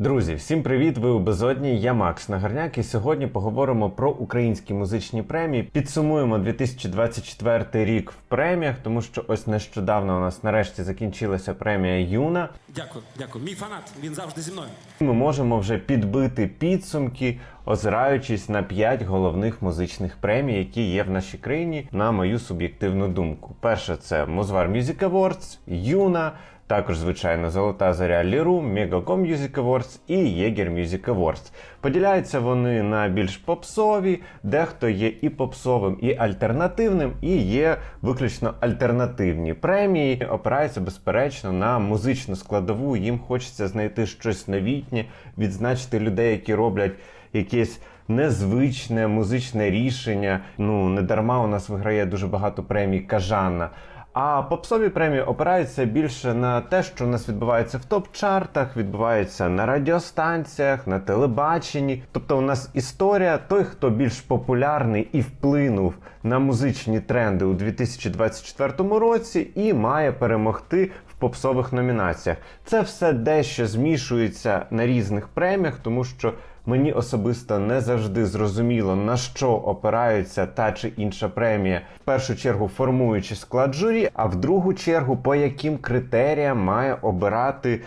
Друзі, всім привіт! Ви у безодні. Я Макс Нагарняк, і сьогодні поговоримо про українські музичні премії. Підсумуємо 2024 рік в преміях, тому що ось нещодавно у нас нарешті закінчилася премія Юна. Дякую, дякую. Мій фанат, він завжди зі мною. Ми можемо вже підбити підсумки, озираючись на п'ять головних музичних премій, які є в нашій країні, на мою суб'єктивну думку. Перше це Музвар Music Awards, Юна. Також, звичайно, Золота Заря Ліру, Мегаком Music Awards і Єгер Music Awards. Поділяються вони на більш попсові, дехто є і попсовим, і альтернативним, і є виключно альтернативні премії. Опираються, безперечно, на музичну складову. Їм хочеться знайти щось новітнє, відзначити людей, які роблять якесь незвичне музичне рішення. Ну не дарма у нас виграє дуже багато премій Кажана. А попсові премії опираються більше на те, що у нас відбувається в топ-чартах, відбувається на радіостанціях, на телебаченні. Тобто, у нас історія той, хто більш популярний і вплинув на музичні тренди у 2024 році, і має перемогти в попсових номінаціях. Це все дещо змішується на різних преміях, тому що. Мені особисто не завжди зрозуміло на що опирається та чи інша премія, в першу чергу формуючи склад журі, а в другу чергу по яким критеріям має обирати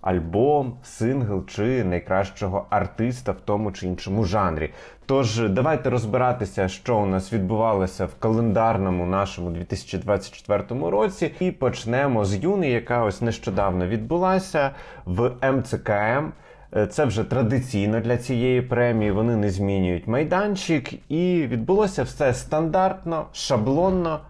альбом, сингл чи найкращого артиста в тому чи іншому жанрі. Тож давайте розбиратися, що у нас відбувалося в календарному нашому 2024 році, і почнемо з юни, яка ось нещодавно відбулася в МЦКМ. Е, Це вже традиційно для цієї премії. Вони не змінюють майданчик, і відбулося все стандартно, шаблонно.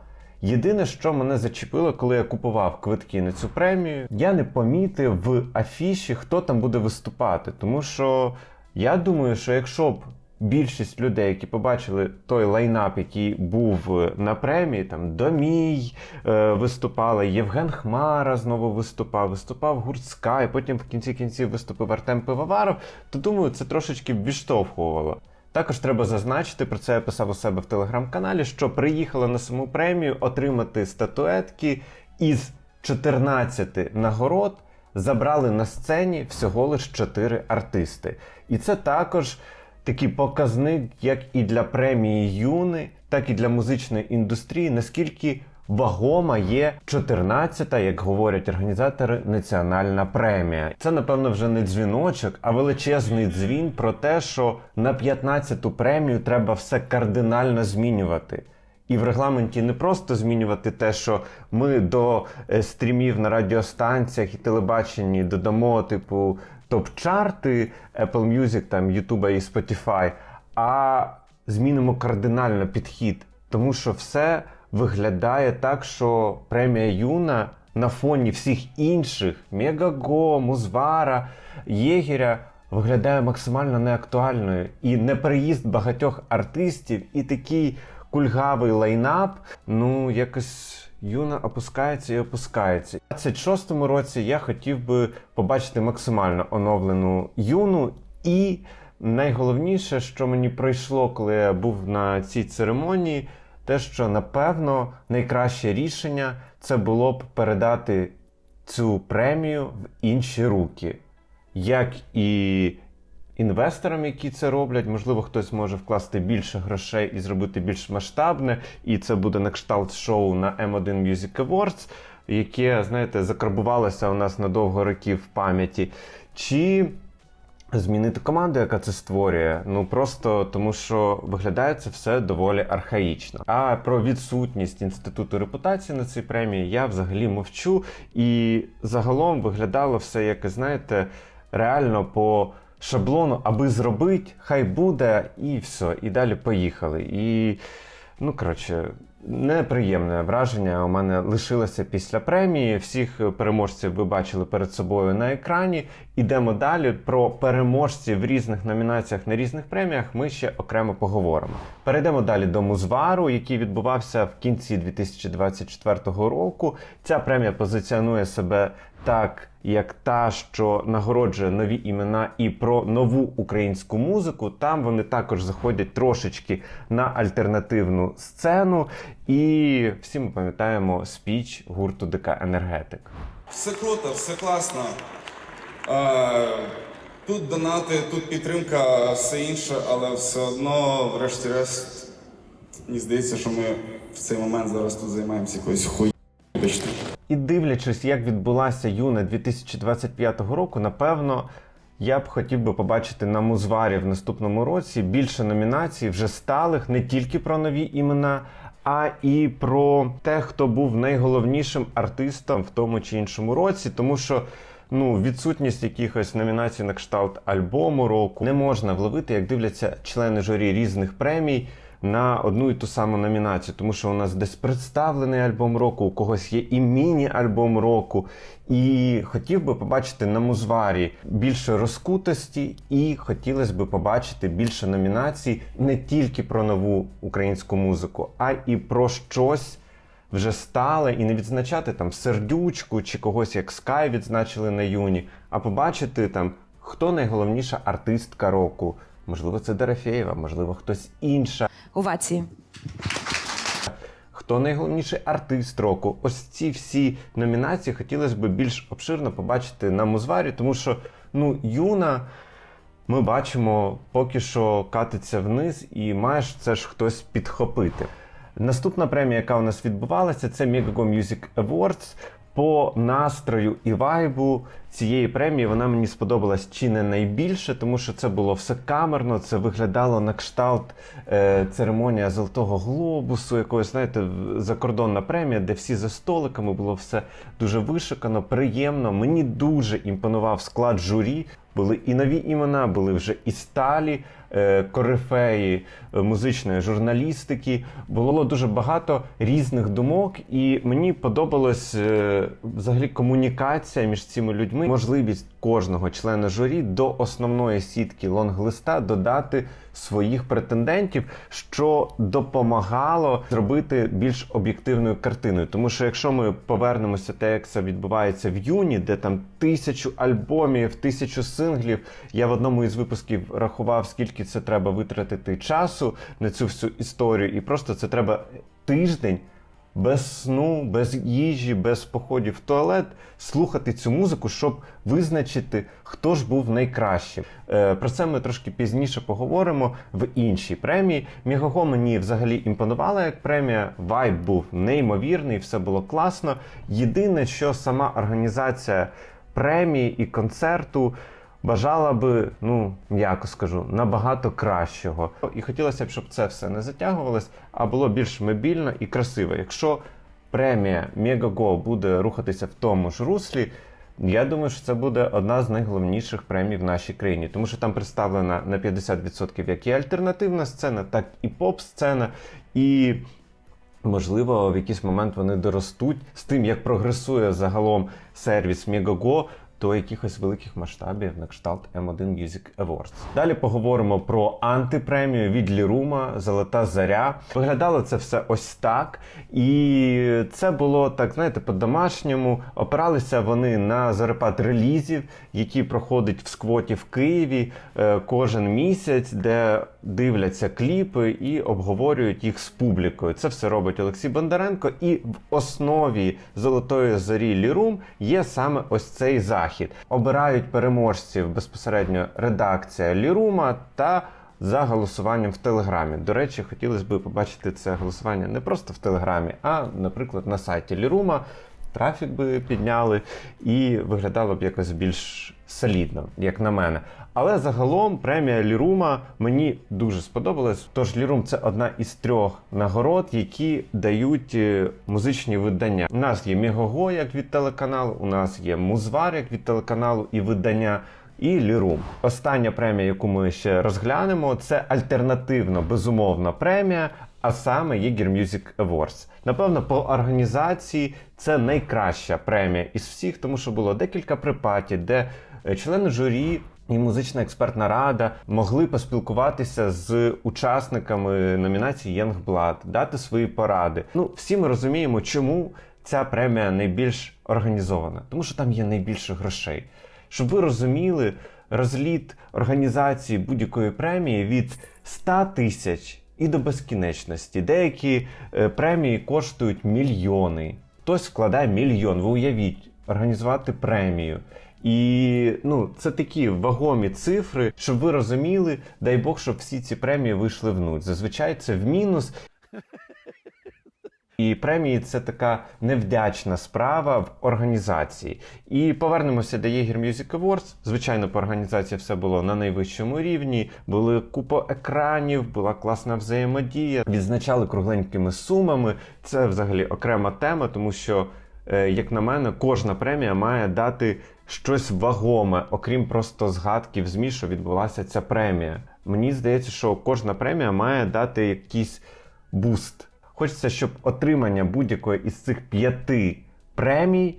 Єдине, що мене зачепило, коли я купував квитки на цю премію, я не помітив в афіші, хто там буде виступати. Тому що я думаю, що якщо б більшість людей, які побачили той лайнап, який був е, на премії, там Домій е, виступала, Євген Хмара знову виступав, виступав гурт Скай, потім в кінці кінців виступив Артем Пивоваров, то думаю, це трошечки відштовхувало. Також треба зазначити, про це я писав у себе в телеграм-каналі, що приїхала на саму премію отримати статуетки із 14 нагород. Забрали на сцені всього лиш 4 артисти. І це також такий показник, як і для премії Юни, так і для музичної індустрії, наскільки вагома є 14-та, як говорять організатори, національна премія. Це, напевно, вже не дзвіночок, а величезний дзвін про те, що на 15-ту премію треба все кардинально змінювати. І в регламенті не просто змінювати те, що ми до е, стрімів на радіостанціях і телебаченні додамо, типу, топ-чарти Apple Music, там, YouTube і Spotify, а змінимо кардинально підхід. Тому що все виглядає так, що премія Юна на фоні всіх інших Мегаго, Музвара, Єгеря виглядає максимально неактуальною. І непереїзд багатьох артистів, і такий кульгавий лайнап, ну якось. Юна опускається і опускається. У 26-му році я хотів би побачити максимально оновлену юну. І найголовніше, що мені пройшло, коли я був на цій церемонії, те, що напевно найкраще рішення це було б передати цю премію в інші руки, як і інвесторам, які це роблять. Можливо, хтось може вкласти більше грошей і зробити більш масштабне, і це буде на кшталт шоу на M1 Music Awards, яке, знаєте, закарбувалося у нас на довго років в пам'яті. Чи змінити команду, яка це створює, ну просто тому, що виглядає це все доволі архаїчно. А про відсутність інституту репутації на цій премії я взагалі мовчу. І загалом виглядало все, як знаєте, реально по шаблону, аби зробити, хай буде, і все. І далі поїхали. І ну коротше. Неприємне враження у мене лишилося після премії. Всіх переможців ви бачили перед собою на екрані. Ідемо далі. Про переможців в різних номінаціях на різних преміях ми ще окремо поговоримо. Перейдемо далі до Музвару, який відбувався в кінці 2024 року. Ця премія позиціонує себе так, як та, що нагороджує нові імена і про нову українську музику. Там вони також заходять трошечки на альтернативну сцену. І всі ми пам'ятаємо спіч гурту ДК Енергетик. Все круто, все класно. Е, Тут донати, тут підтримка, все інше, але все одно, врешті-решт, мені здається, що ми в цей момент зараз тут займаємося якоюсь хуй. І дивлячись, як відбулася юна 2025 року, напевно, я б хотів би побачити на Музварі в наступному році більше номінацій вже сталих не тільки про нові імена, а і про те, хто був найголовнішим артистом в тому чи іншому році, тому що. Ну, відсутність якихось номінацій на кшталт альбому року не можна вловити, як дивляться члени журі різних премій на одну і ту саму номінацію, тому що у нас десь представлений альбом року, у когось є і міні-альбом року. І хотів би побачити на музварі більше розкутості, і хотілося б побачити більше номінацій не тільки про нову українську музику, а і про щось. Вже стале і не відзначати там сердючку чи когось як Sky відзначили на юні, а побачити там, хто найголовніша артистка року. Можливо, це Дорофєєва, можливо, хтось інша. Овації. Хто найголовніший артист року? Ось ці всі номінації хотілося б більш обширно побачити на Музварі, тому що ну, юна ми бачимо поки що катиться вниз, і маєш це ж хтось підхопити. Наступна премія, яка у нас відбувалася, це Megago Music Awards. По настрою і вайбу цієї премії вона мені сподобалась чи не найбільше, тому що це було все камерно, це виглядало на кшталт е, церемонія Золотого Глобусу, якоїсь, знаєте, закордонна премія, де всі за столиками було все дуже вишикано, приємно. Мені дуже імпонував склад журі. Були і нові імена, були вже і сталі корифеї е, музичної журналістики. Було дуже багато різних думок, і мені подобалась е, взагалі комунікація між цими людьми, можливість кожного члена журі до основної сітки лонглиста додати своїх претендентів, що допомагало зробити більш об'єктивною картиною. Тому що якщо ми повернемося те, як це відбувається в юні, де там тисячу альбомів, тисячу синглів, я в одному із випусків рахував, скільки це треба витратити часу на цю всю історію, і просто це треба тиждень без сну, без їжі, без походів в туалет слухати цю музику, щоб визначити, хто ж був найкращим. Е, про це ми трошки пізніше поговоримо в іншій премії. Мігаго мені взагалі імпонувала як премія. Вайб був неймовірний, все було класно. Єдине, що сама організація премії і концерту. Бажала би, ну м'яко скажу, набагато кращого. І хотілося б, щоб це все не затягувалось, а було більш мобільно і красиво. Якщо премія Megago буде рухатися в тому ж руслі, я думаю, що це буде одна з найголовніших премій в нашій країні, тому що там представлена на 50% як і альтернативна сцена, так і поп-сцена. І Можливо, в якийсь момент вони доростуть з тим, як прогресує загалом сервіс Megago до якихось великих масштабів на кшталт M1 Music Awards. Далі поговоримо про антипремію від Лірума Золота Заря. Виглядало це все ось так. І це було так, знаєте, по-домашньому. Опиралися вони на зарепат релізів, які проходять в сквоті в Києві е, кожен місяць, де дивляться кліпи і обговорюють їх з публікою. Це все робить Олексій Бондаренко, і в основі золотої зорі Лірум є саме ось цей захід. Обирають переможців безпосередньо редакція Лірума та. За голосуванням в Телеграмі. До речі, хотілося б побачити це голосування не просто в Телеграмі, а, наприклад, на сайті Лірума. Трафік би підняли і виглядало б якось більш солідно, як на мене. Але загалом премія Лірума мені дуже сподобалась. Тож Лірум це одна із трьох нагород, які дають е, музичні видання. У нас є Мегого, як від телеканалу, у нас є Музвар, як від телеканалу і видання. І Лірум. Остання премія, яку ми ще розглянемо, це альтернативно безумовна премія, а саме Єгір Music Awards. Напевно, по організації це найкраща премія із всіх, тому що було декілька припатів, де е, члени журі. І музична експертна рада могли поспілкуватися з учасниками номінації Young Blood, дати свої поради. Ну, всі ми розуміємо, чому ця премія найбільш організована, тому що там є найбільше грошей. Щоб ви розуміли, розліт організації будь-якої премії від 100 тисяч і до безкінечності. Деякі е, премії коштують мільйони. Хтось вкладає мільйон. Ви уявіть, організувати премію І ну, це такі вагомі цифри, щоб ви розуміли, дай Бог, щоб всі ці премії вийшли в нуль. Зазвичай це в мінус. І премії це така невдячна справа в організації. І повернемося до Єгір Music Awards. Звичайно, по організації все було на найвищому рівні. Були купа екранів, була класна взаємодія. Відзначали кругленькими сумами. Це взагалі окрема тема, тому що, е, як на мене, кожна премія має дати щось вагоме, окрім просто згадки ЗМІ, що відбулася ця премія. Мені здається, що кожна премія має дати якийсь буст. Хочеться, щоб отримання будь-якої із цих п'яти премій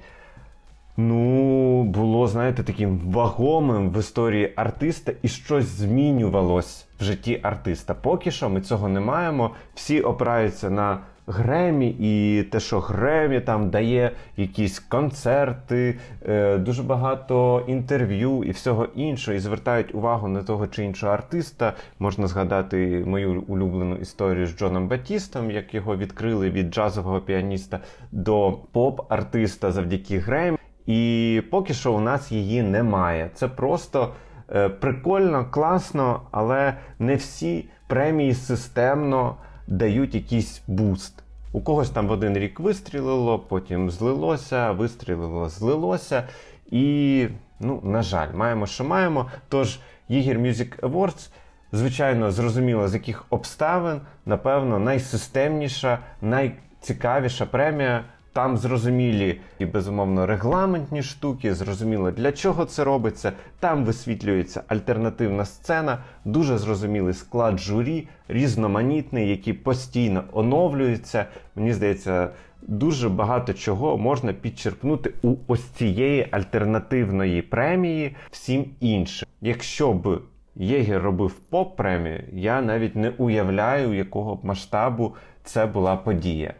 ну, було, знаєте, таким вагомим в історії артиста і щось змінювалось в житті артиста. Поки що ми цього не маємо. Всі опираються на Гремі, і те, що Гремі там дає якісь концерти, е, дуже багато інтерв'ю і всього іншого, і звертають увагу на того чи іншого артиста. Можна згадати мою улюблену історію з Джоном Батістом, як його відкрили від джазового піаніста до поп-артиста завдяки Гремі. І поки що у нас її немає. Це просто е, прикольно, класно, але не всі премії системно дають якийсь буст. У когось там в один рік вистрілило, потім злилося, вистрілило, злилося. І, ну, на жаль, маємо, що маємо. Тож, Єгір Music Awards, звичайно, зрозуміло, з яких обставин, напевно, найсистемніша, найцікавіша премія. Там зрозумілі і безумовно регламентні штуки, зрозуміло для чого це робиться. Там висвітлюється альтернативна сцена, дуже зрозумілий склад журі, різноманітний, який постійно оновлюється. Мені здається, дуже багато чого можна підчерпнути у ось цієї альтернативної премії всім іншим. Якщо б Єгер робив поп-премію, я навіть не уявляю, якого б масштабу це була подія.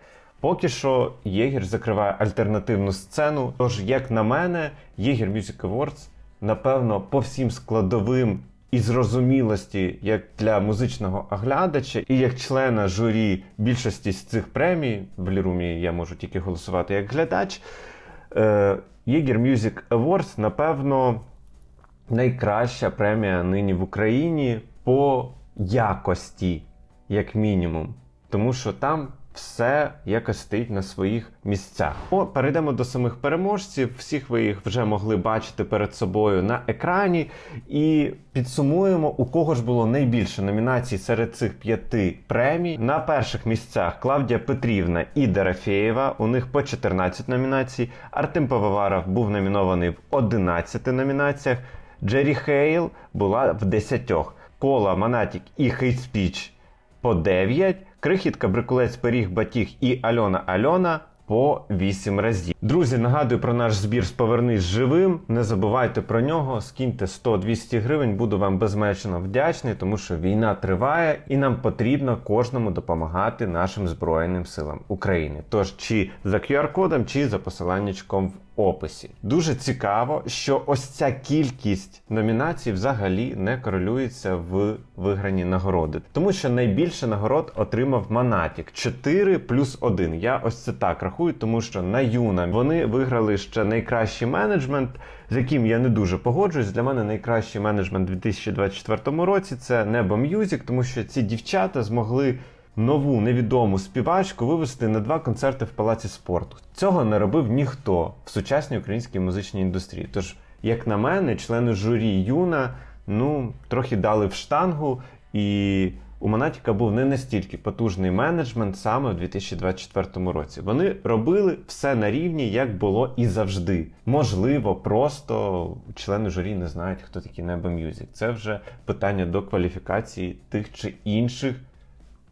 Поки що Єгір закриває альтернативну сцену. Тож, як на мене, Єгір Music Awards, напевно, по всім складовим і зрозумілості, як для музичного оглядача, і як члена журі більшості з цих премій, в Лірумі я можу тільки голосувати як глядач. е, Єгір Music Awards, напевно, найкраща премія нині в Україні по якості, як мінімум. Тому що там все якось стоїть на своїх місцях. О, перейдемо до самих переможців. Всіх ви їх вже могли бачити перед собою на екрані. І підсумуємо, у кого ж було найбільше номінацій серед цих п'яти премій. На перших місцях Клавдія Петрівна і Дорофєєва. У них по 14 номінацій. Артем Пивоваров був номінований в 11 номінаціях. Джері Хейл була в 10. Кола, Манатік і Хейт Спіч по 9, Крихітка, Брикулець, Пиріг, Батіг і Альона Альона по 8 разів. Друзі, нагадую про наш збір з Повернись живим. Не забувайте про нього. Скиньте 100-200 гривень. Буду вам безмежно вдячний, тому що війна триває і нам потрібно кожному допомагати нашим Збройним силам України. Тож чи за QR-кодом, чи за посиланнячком в описі. Дуже цікаво, що ось ця кількість номінацій взагалі не корелюється в виграні нагороди, тому що найбільше нагород отримав Манатік 4 плюс 1. Я ось це так рахую, тому що на юна вони виграли ще найкращий менеджмент, з яким я не дуже погоджуюсь. Для мене найкращий менеджмент у 2024 році це Небо М'юзік, тому що ці дівчата змогли нову невідому співачку вивести на два концерти в палаці спорту. Цього не робив ніхто в сучасній українській музичній індустрії. Тож, як на мене, члени журі Юна ну трохи дали в штангу, і у Монатіка був не настільки потужний менеджмент саме в 2024 році. Вони робили все на рівні, як було і завжди. Можливо, просто члени журі не знають, хто такий Небо Мюзик. Це вже питання до кваліфікації тих чи інших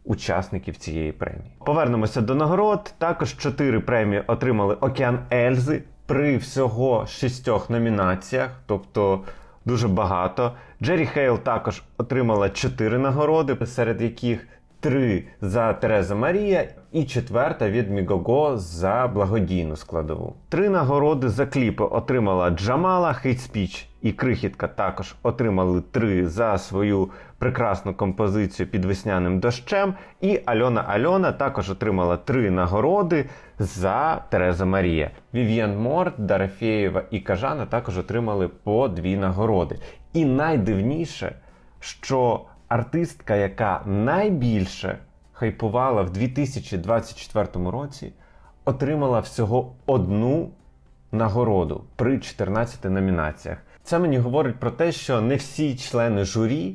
учасників цієї премії. Повернемося до нагород. Також чотири премії отримали Океан Ельзи при всього шістьох номінаціях, тобто дуже багато. Джері Хейл також отримала чотири нагороди, серед яких три за Тереза Марія і четверта від Мігого за благодійну складову. Три нагороди за кліпи отримала Джамала, Хейт Спіч і Крихітка також отримали три за свою прекрасну композицію під весняним дощем. І Альона Альона також отримала три нагороди за Тереза Марія. Вів'єн Морт, Дарафєєва і Кажана також отримали по дві нагороди. І найдивніше, що артистка, яка найбільше хайпувала в 2024 році, отримала всього одну нагороду при 14 номінаціях. Це мені говорить про те, що не всі члени журі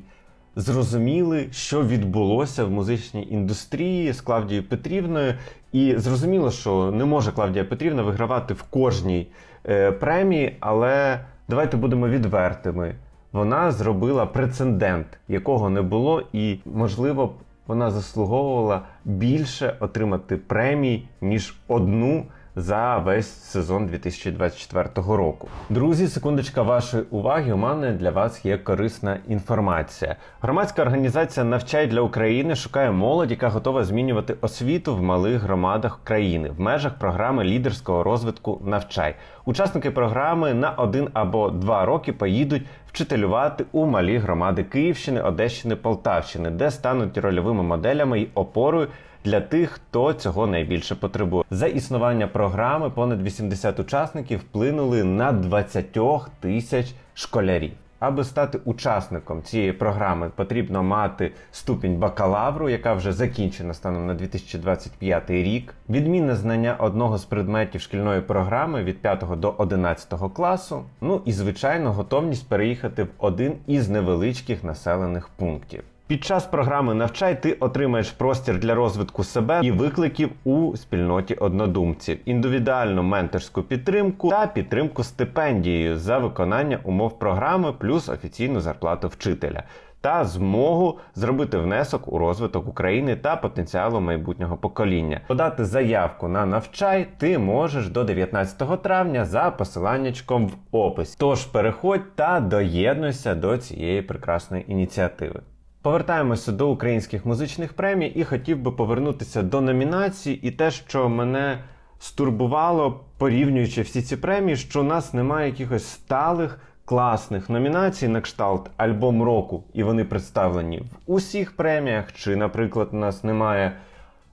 зрозуміли, що відбулося в музичній індустрії з Клавдією Петрівною, і зрозуміло, що не може Клавдія Петрівна вигравати в кожній е, премії, але давайте будемо відвертими. Вона зробила прецедент, якого не було, і можливо вона заслуговувала більше отримати премій ніж одну за весь сезон 2024 року. Друзі, секундочка вашої уваги. У мене для вас є корисна інформація. Громадська організація Навчай для України шукає молодь, яка готова змінювати освіту в малих громадах країни в межах програми лідерського розвитку Навчай. Учасники програми на один або два роки поїдуть вчителювати у малі громади Київщини, Одещини, Полтавщини, де стануть рольовими моделями і опорою для тих, хто цього найбільше потребує. За існування програми понад 80 учасників вплинули на 20 тисяч школярів. Аби стати учасником цієї програми, потрібно мати ступінь бакалавру, яка вже закінчена станом на 2025 рік, відмінне знання одного з предметів шкільної програми від 5 до 11 класу. Ну і звичайно, готовність переїхати в один із невеличких населених пунктів. Під час програми Навчай ти отримаєш простір для розвитку себе і викликів у спільноті однодумців, індивідуальну менторську підтримку та підтримку стипендією за виконання умов програми, плюс офіційну зарплату вчителя. Та змогу зробити внесок у розвиток України та потенціалу майбутнього покоління. Подати заявку на навчай ти можеш до 19 травня за посиланнячком в описі. Тож переходь та доєднуйся до цієї прекрасної ініціативи. Повертаємося до українських музичних премій і хотів би повернутися до номінацій і те, що мене стурбувало, порівнюючи всі ці премії, що у нас немає якихось сталих класних номінацій на кшталт альбом року, і вони представлені в усіх преміях. Чи, наприклад, у нас немає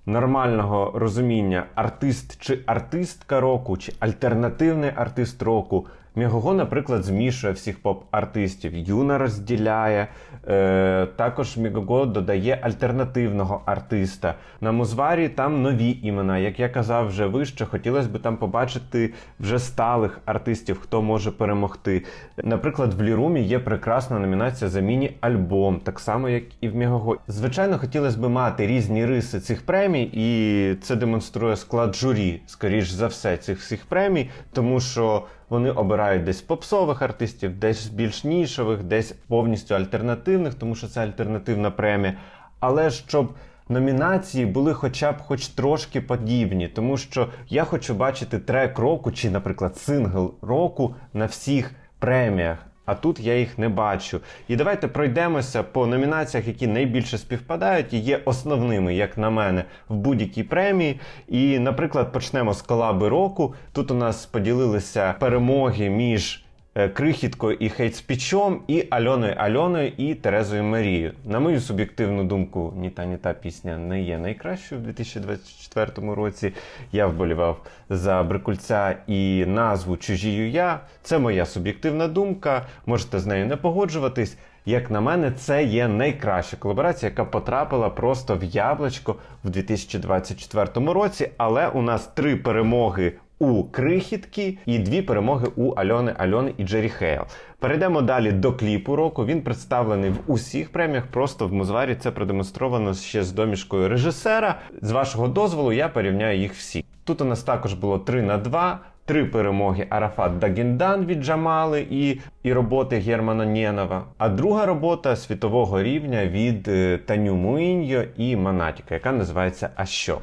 нормального розуміння артист чи артистка року, чи альтернативний артист року. Мігого, наприклад, змішує всіх поп-артистів. Юна розділяє. Е, також Мігого додає альтернативного артиста. На Музварі там нові імена. Як я казав вже вище, хотілося б там побачити вже сталих артистів, хто може перемогти. Наприклад, в Лірумі є прекрасна номінація за міні-альбом, так само, як і в Мігого. Звичайно, хотілося б мати різні риси цих премій, і це демонструє склад журі, скоріш за все, цих всіх премій, тому що. Вони обирають десь попсових артистів, десь більш нішових, десь повністю альтернативних, тому що це альтернативна премія. Але щоб номінації були хоча б хоч трошки подібні, тому що я хочу бачити трек року чи, наприклад, сингл року на всіх преміях. А тут я їх не бачу. І давайте пройдемося по номінаціях, які найбільше співпадають і є основними, як на мене, в будь-якій премії. І, наприклад, почнемо з колаби року. Тут у нас поділилися перемоги між е, Крихіткою і Хейтспічом, і Альоною Альоною і Терезою Марією. На мою суб'єктивну думку, ні та ні та пісня не є найкращою в 2024 році. Я вболівав за Брикульця і назву Чужію я. Це моя суб'єктивна думка. Можете з нею не погоджуватись. Як на мене, це є найкраща колаборація, яка потрапила просто в яблучко в 2024 році. Але у нас три перемоги у Крихітки і дві перемоги у Альони Альони і Джері Хейл. Перейдемо далі до кліпу року. Він представлений в усіх преміях. Просто в Музварі це продемонстровано ще з домішкою режисера. З вашого дозволу я порівняю їх всі. Тут у нас також було 3 на 2. Три перемоги Арафат Дагіндан від Джамали і, і роботи Германа Нєнова. А друга робота світового рівня від е, Таню Муіньо і Манатіка, яка називається А що?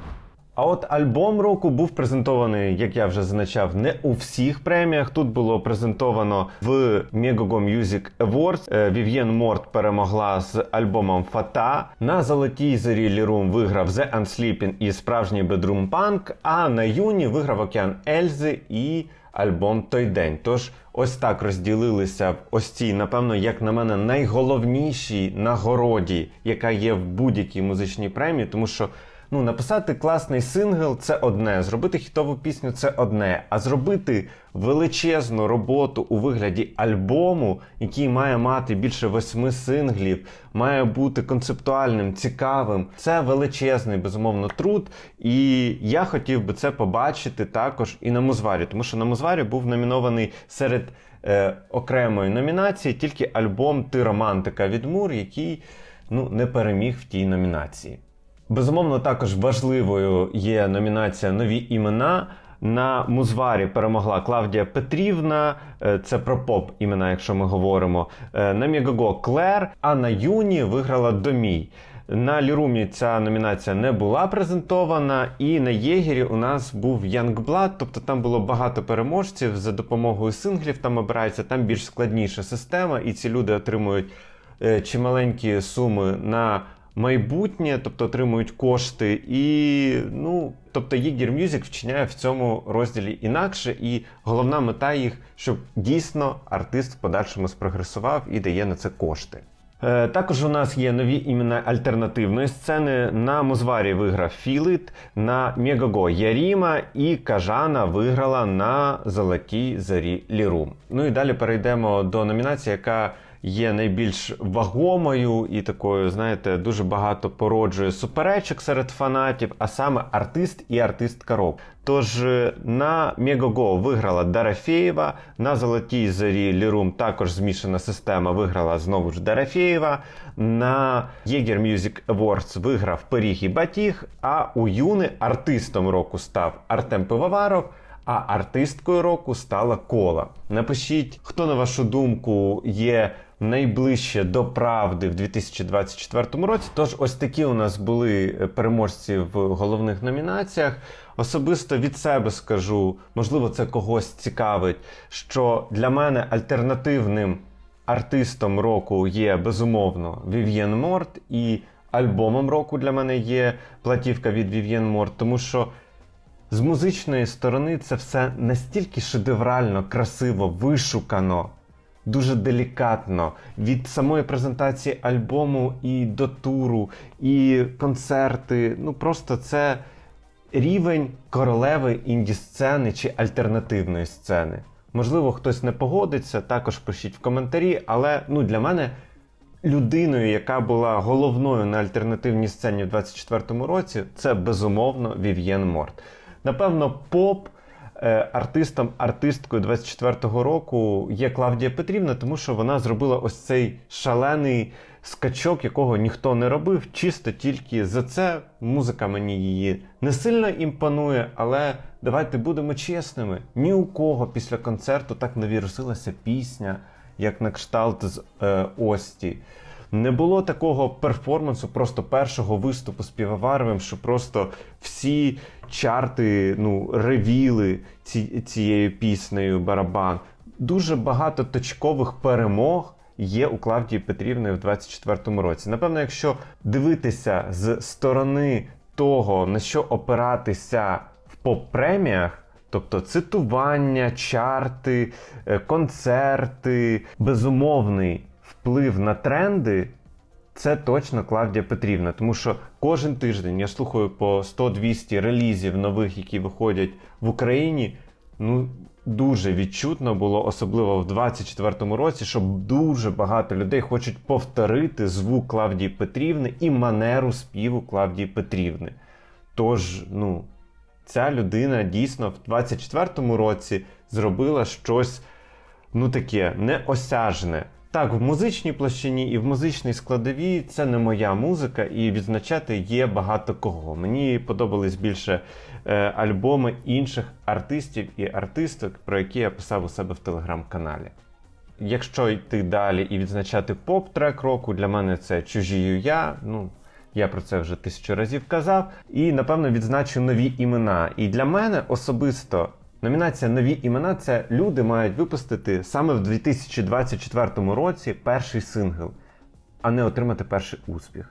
А от альбом року був презентований, як я вже зазначав, не у всіх преміях. Тут було презентовано в Megogo Music Awards. Е, Вів'єн Морт перемогла з альбомом Фата. На золотій зорі Лірум виграв The Unsleeping і справжній Bedroom Punk, а на юні виграв Океан Ельзи і альбом Той день. Тож ось так розділилися ось цій, напевно, як на мене, найголовнішій нагороді, яка є в будь-якій музичній премії, тому що. Ну, написати класний сингл це одне, зробити хітову пісню це одне. А зробити величезну роботу у вигляді альбому, який має мати більше восьми синглів, має бути концептуальним, цікавим. Це величезний, безумовно, труд. І я хотів би це побачити також і на Музварі, тому що на Музварі був номінований серед е, окремої номінації тільки альбом Ти романтика від Мур, який ну, не переміг в тій номінації. Безумовно, також важливою є номінація Нові імена. На Музварі перемогла Клавдія Петрівна, е, це про поп імена, якщо ми говоримо. Е, На Мегаго Клер, а на Юні виграла Домій. На Лірумі ця номінація не була презентована, і на Єгері у нас був Youngblood, тобто там було багато переможців за допомогою синглів. Там обирається там більш складніша система, і ці люди отримують е, чималенькі суми на майбутнє, тобто отримують кошти, і ну, тобто Єгір Мюзик вчиняє в цьому розділі інакше, і головна мета їх, щоб дійсно артист в подальшому спрогресував і дає на це кошти. Е, Також у нас є нові імена альтернативної сцени. На Музварі виграв Філіт, на Мегаго Яріма і Кажана виграла на Золотій Зарі Лірум. Ну і далі перейдемо до номінації, яка є найбільш вагомою і такою, знаєте, дуже багато породжує суперечок серед фанатів, а саме артист і артистка року. Тож е, на Мегаго виграла Дарафєєва, на Золотій Зорі Лірум також змішана система виграла знову ж Дарафєєва. На Єгер Music Awards виграв Пиріг і Батіг, а у Юни артистом року став Артем Пивоваров. А артисткою року стала кола. Напишіть, хто на вашу думку є найближче до правди в 2024 році. Тож, ось такі у нас були переможці в головних номінаціях. Особисто від себе скажу, можливо, це когось цікавить, що для мене альтернативним артистом року є безумовно Вів'єн Морт, і альбомом року для мене є платівка від Вів'єн Морт, тому що. З музичної сторони це все настільки шедеврально, красиво, вишукано, дуже делікатно. Від самої презентації альбому і до туру, і концерти. Ну просто це рівень королеви інді-сцени чи альтернативної сцени. Можливо, хтось не погодиться, також пишіть в коментарі, але ну, для мене людиною, яка була головною на альтернативній сцені в 24-му році, це безумовно Вів'єн Морт. Напевно, поп артистом, артисткою 24-го року є Клавдія Петрівна, тому що вона зробила ось цей шалений скачок, якого ніхто не робив. Чисто тільки за це музика мені її не сильно імпонує, але давайте будемо чесними. Ні у кого після концерту так не вірусилася пісня, як на кшталт з е, Ості. Не було такого перформансу, просто першого виступу з Півоваровим, що просто всі чарти ну, ревіли ці, цією піснею барабан. Дуже багато точкових перемог є у Клавдії Петрівни в 24-му році. Напевно, якщо дивитися з сторони того, на що опиратися в поп-преміях, Тобто цитування, чарти, е, концерти, безумовний вплив на тренди це точно Клавдія Петрівна. Тому що кожен тиждень я слухаю по 100-200 релізів нових, які виходять в Україні. Ну, дуже відчутно було, особливо в 24-му році, що дуже багато людей хочуть повторити звук Клавдії Петрівни і манеру співу Клавдії Петрівни. Тож, ну, ця людина дійсно в 24-му році зробила щось ну таке неосяжне. Так, в музичній площині і в музичній складовій це не моя музика, і відзначати є багато кого. Мені подобались більше е, альбоми інших артистів і артисток, про які я писав у себе в телеграм-каналі. Якщо йти далі і відзначати поп-трек року, для мене це чужію я. Ну, Я про це вже тисячу разів казав. І напевно відзначу нові імена. І для мене особисто номінація Нові імена це люди мають випустити саме в 2024 році перший сингл, а не отримати перший успіх.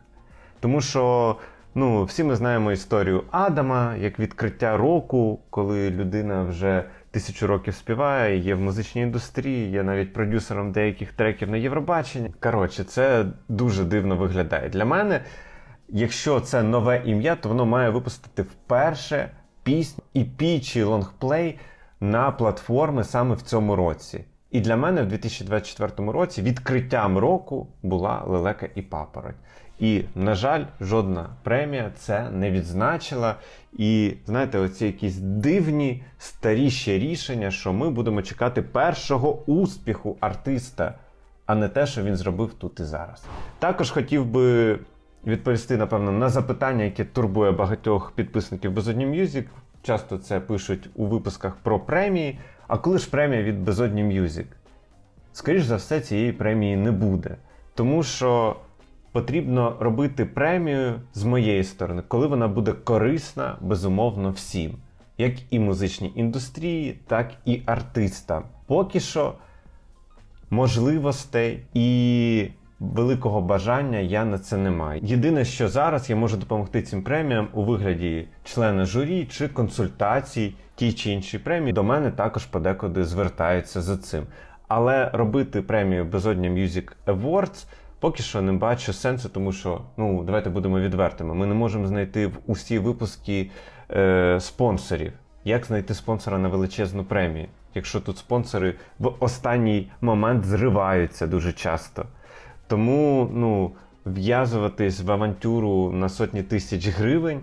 Тому що ну, всі ми знаємо історію Адама як відкриття року, коли людина вже тисячу років співає, є в музичній індустрії, є навіть продюсером деяких треків на Євробаченні. Коротше, це дуже дивно виглядає. Для мене, якщо це нове ім'я, то воно має випустити вперше пісню EP чи лонгплей на платформи саме в цьому році. І для мене в 2024 році відкриттям року була лелека і папороть. І, на жаль, жодна премія це не відзначила. І знаєте, оці якісь дивні старі ще рішення, що ми будемо чекати першого успіху артиста, а не те, що він зробив тут і зараз. Також хотів би відповісти, напевно, на запитання, яке турбує багатьох підписників Безодні Music. Часто це пишуть у випусках про премії. А коли ж премія від Безодні Music? Скоріш за все, цієї премії не буде. Тому що потрібно робити премію з моєї сторони, коли вона буде корисна, безумовно, всім, як і музичній індустрії, так і артистам. Поки що можливостей і великого бажання я на це не маю. Єдине, що зараз я можу допомогти цим преміям у вигляді члена журі чи консультацій тій чи іншій премії. До мене також подекуди звертаються за цим. Але робити премію Безодня Music Awards поки що не бачу сенсу, тому що ну давайте будемо відвертими. Ми не можемо знайти в усі випуски е, спонсорів. Як знайти спонсора на величезну премію? Якщо тут спонсори в останній момент зриваються дуже часто. Тому ну, в'язуватись в авантюру на сотні тисяч гривень,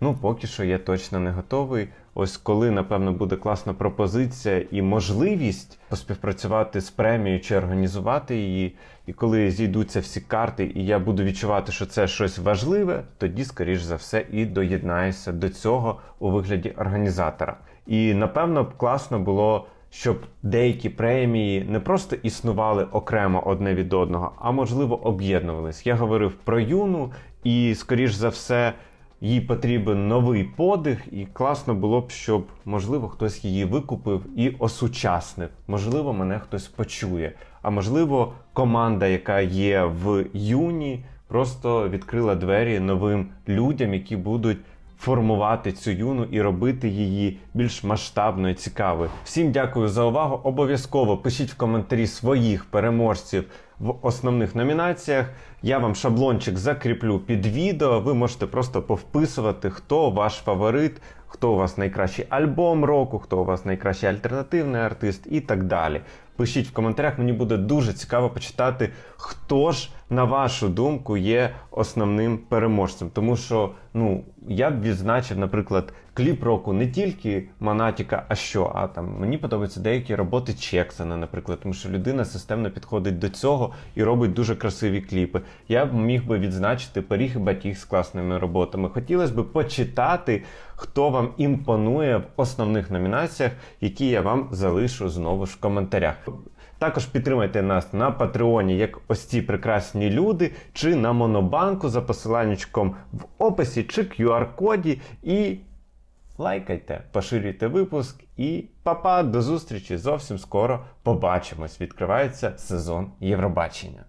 ну поки що я точно не готовий. Ось коли, напевно, буде класна пропозиція і можливість поспівпрацювати з премією чи організувати її, і коли зійдуться всі карти, і я буду відчувати, що це щось важливе, тоді, скоріш за все, і доєднаюся до цього у вигляді організатора. І напевно класно було щоб деякі премії не просто існували окремо одне від одного, а можливо об'єднувались. Я говорив про юну, і скоріш за все. Їй потрібен новий подих, і класно було б, щоб можливо хтось її викупив і осучаснив. Можливо, мене хтось почує. А можливо, команда, яка є в юні, просто відкрила двері новим людям, які будуть формувати цю юну і робити її більш масштабною, цікавою. Всім дякую за увагу. Обов'язково пишіть в коментарі своїх переможців в основних номінаціях. Я вам шаблончик закріплю під відео. Ви можете просто повписувати, хто ваш фаворит, хто у вас найкращий альбом року, хто у вас найкращий альтернативний артист і так далі. Пишіть в коментарях, мені буде дуже цікаво почитати, хто ж, на вашу думку, є основним переможцем. Тому що ну, я б відзначив, наприклад, кліп року не тільки Монатіка, а що, а там мені подобаються деякі роботи Чексона, наприклад, тому що людина системно підходить до цього і робить дуже красиві кліпи. Я б міг би відзначити Паріг і Батіг з класними роботами. Хотілося б почитати, хто вам імпонує в основних номінаціях, які я вам залишу знову ж в коментарях. Також підтримайте нас на Патреоні, як ось ці прекрасні люди, чи на Монобанку за посиланнячком в описі чи QR-коді. І лайкайте, поширюйте випуск і папа, до зустрічі! Зовсім скоро побачимось. Відкривається сезон Євробачення.